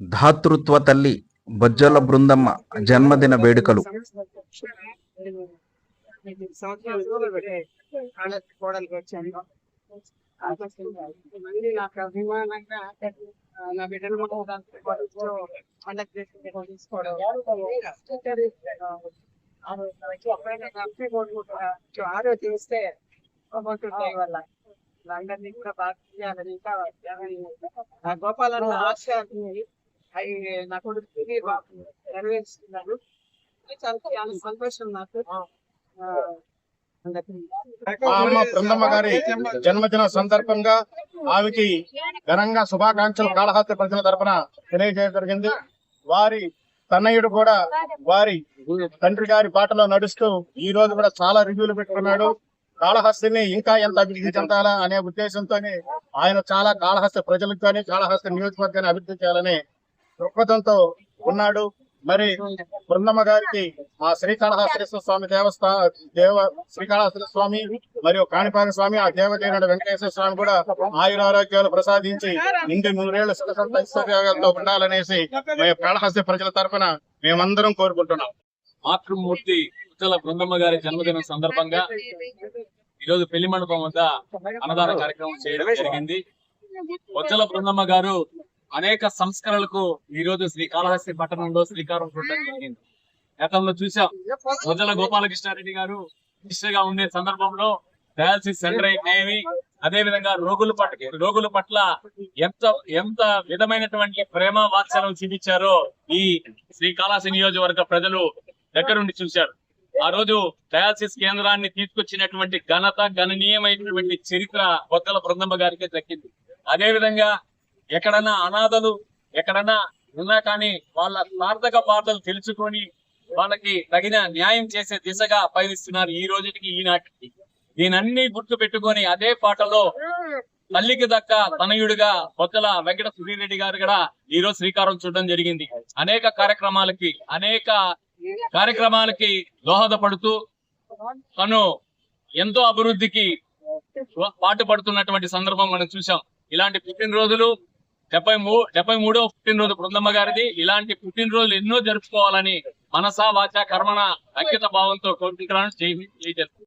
ధాతృత్వ తల్లి బొజ్జల బృందమ్మ జన్మదిన వేడుకలు కోడలికి వచ్చాను ఆరో తీస్తే వల్ల అందరినీ కూడా బాగా చేయాలని ఇంకా గోపాలన్న ఆశ అవి నా కొడుకు చాలా చాలా సంతోషం నాకు. బృందమ్మ గారి జన్మదిన సందర్భంగా ఆమెకి ఘనంగా శుభాకాంక్షలు కాళహస్తి ప్రజల తరపున తెలియజేయడం జరిగింది. వారి తన్నయ్యుడు కూడా వారి తండ్రి గారి బాటలో నడుస్తూ ఈ రోజు కూడా చాలా రివ్యూలు పెట్టుకున్నాడు. కాళహస్తిని ఇంకా ఎంత అభివృద్ధి చెందాలా అనే ఉద్దేశంతో ఆయన చాలా కాళహస్తి ప్రజలకు కానీ కాళహస్తి నియోజకవర్గాన్ని అభివృద్ధి చేయాలని దృక్పథంతో ఉన్నాడు. మరి బృందమ్మ గారికి మా శ్రీకాళహస్తీశ్వర స్వామి దేవస్థాన దేవ శ్రీకాళహస్తి స్వామి మరియు కాణిపాక స్వామి ఆ దేవదేవుడు వెంకటేశ్వర స్వామి కూడా ఆయురారోగ్యాలు ప్రసాదించి నిండి నూరేళ్ళ సుఖ ఉండాలనేసి మేము కాళహస్తి ప్రజల తరపున మేమందరం కోరుకుంటున్నాం. మాతృమూర్తి ఉచ్చల బృందమ్మ గారి జన్మదినం సందర్భంగా ఈ రోజు పెళ్ళి మండపం వద్ద అన్నదాన కార్యక్రమం చేయడం జరిగింది. ఉచ్చల బృందమ్మ గారు అనేక సంస్కరణలకు ఈ రోజు శ్రీకాళహస్తి పట్టణంలో శ్రీకారం చుట్టడం జరిగింది. గతంలో చూసాం. ఉజ్జల గోపాలకృష్ణారెడ్డి గారు మినిస్టర్గా ఉండే సందర్భంలో డయాలసిస్ సెంటర్ అయితేవి అదే విధంగా రోగుల పట్ల రోగుల పట్ల ఎంత ఎంత విధమైనటువంటి ప్రేమ వాత్సల్యం చూపించారో ఈ శ్రీకాళహస్తి నియోజకవర్గ ప్రజలు దగ్గరుండి చూశారు. ఆ రోజు డయాలసిస్ కేంద్రాన్ని తీసుకొచ్చినటువంటి ఘనత గణనీయమైనటువంటి చరిత్ర బొక్కల బృందమ్మ గారికి దక్కింది. అదే విధంగా ఎక్కడన్నా అనాథలు ఎక్కడన్నా ఉన్నా కానీ వాళ్ళ సార్థక బాధలు తెలుసుకొని వాళ్ళకి తగిన న్యాయం చేసే దిశగా పయనిస్తున్నారు ఈ రోజుకి ఈనాటికి. దీనన్ని గుర్తు పెట్టుకొని అదే పాటలో తల్లికి దక్క తనయుడిగా కొత్తల వెంకట సుధీరెడ్డి గారు కూడా ఈ రోజు శ్రీకారం చూడడం జరిగింది. అనేక కార్యక్రమాలకి అనేక కార్యక్రమాలకి దోహదపడుతూ తను ఎంతో అభివృద్ధికి పాటు పడుతున్నటువంటి సందర్భం మనం చూసాం ఇలాంటి పుట్టినరోజులు డెబ్బై మూ డెబ్బై మూడో పుట్టినరోజు బృందమ్మ గారిది. ఇలాంటి పుట్టినరోజులు ఎన్నో జరుపుకోవాలని మనసా వాచ కర్మణ అంకిత భావంతో కోరుకుంటున్నాను. జై హింద్, జై జగత్